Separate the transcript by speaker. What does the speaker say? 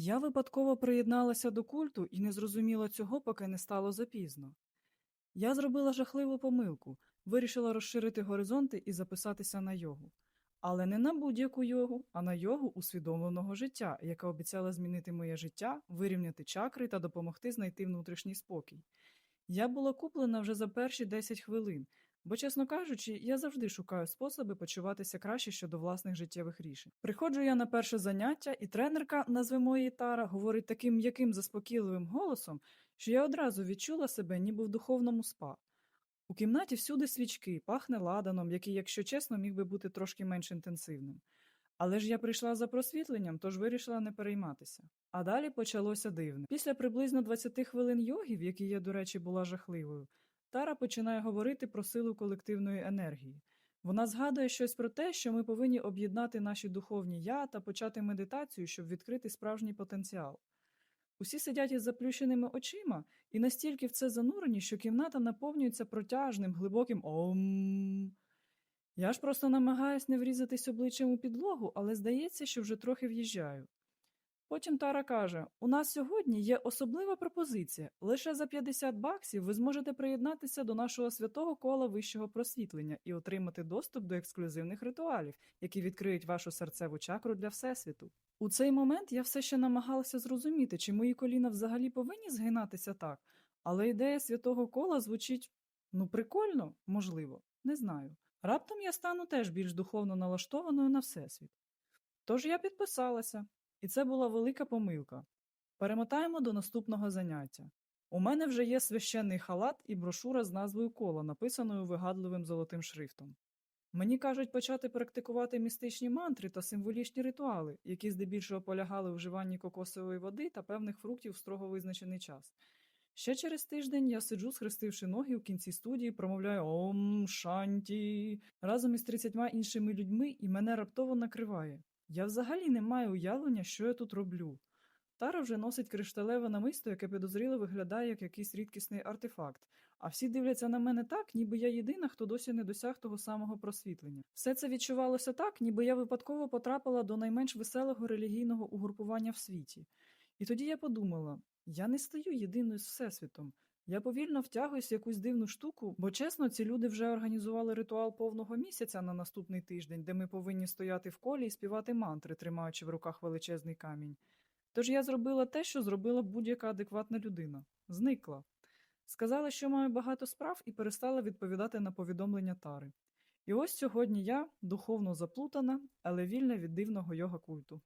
Speaker 1: Я випадково приєдналася до культу і не зрозуміла цього, поки не стало запізно. Я зробила жахливу помилку, вирішила розширити горизонти і записатися на йогу. Але не на будь-яку йогу, а на йогу усвідомленого життя, яка обіцяла змінити моє життя, вирівняти чакри та допомогти знайти внутрішній спокій. Я була куплена вже за перші 10 хвилин, бо, чесно кажучи, я завжди шукаю способи почуватися краще щодо власних життєвих рішень. Приходжу я на перше заняття, і тренерка, назвемо її Тара, говорить таким м'яким заспокійливим голосом, що я одразу відчула себе ніби в духовному спа. У кімнаті всюди свічки, пахне ладаном, який, якщо чесно, міг би бути трошки менш інтенсивним. Але ж я прийшла за просвітленням, тож вирішила не перейматися. А далі почалося дивне. Після приблизно 20 хвилин йоги, в якій я, до речі, була жахливою, Тара починає говорити про силу колективної енергії. Вона згадує щось про те, що ми повинні об'єднати наші духовні я та почати медитацію, щоб відкрити справжній потенціал. Усі сидять із заплющеними очима і настільки в це занурені, що кімната наповнюється протяжним, глибоким ом. Я ж просто намагаюсь не врізатись обличчям у підлогу, але здається, що вже трохи в'їжджаю. Потім Тара каже: У нас сьогодні є особлива пропозиція. Лише за 50 баксів ви зможете приєднатися до нашого святого кола вищого просвітлення і отримати доступ до ексклюзивних ритуалів, які відкриють вашу серцеву чакру для Всесвіту. У цей момент я все ще намагалася зрозуміти, чи мої коліна взагалі повинні згинатися так, але ідея святого кола звучить ну прикольно, можливо, не знаю. Раптом я стану теж більш духовно налаштованою на Всесвіт. Тож я підписалася, і це була велика помилка. Перемотаємо до наступного заняття. У мене вже є священний халат і брошура з назвою кола, написаною вигадливим золотим шрифтом. Мені кажуть почати практикувати містичні мантри та символічні ритуали, які здебільшого полягали в вживанні кокосової води та певних фруктів в строго визначений час. Ще через тиждень я сиджу, схрестивши ноги в кінці студії, промовляю Ом Шанті разом із 30 іншими людьми, і мене раптово накриває. Я взагалі не маю уявлення, що я тут роблю. Тара вже носить кришталеве намисто, яке підозріло виглядає як якийсь рідкісний артефакт, а всі дивляться на мене так, ніби я єдина, хто досі не досяг того самого просвітлення. Все це відчувалося так, ніби я випадково потрапила до найменш веселого релігійного угрупування в світі. І тоді я подумала: я не стаю єдиною з Всесвітом. Я повільно втягуюсь в якусь дивну штуку, бо чесно, ці люди вже організували ритуал повного місяця на наступний тиждень, де ми повинні стояти в колі і співати мантри, тримаючи в руках величезний камінь. Тож я зробила те, що зробила будь-яка адекватна людина зникла. Сказала, що маю багато справ, і перестала відповідати на повідомлення тари. І ось сьогодні я духовно заплутана, але вільна від дивного йога культу.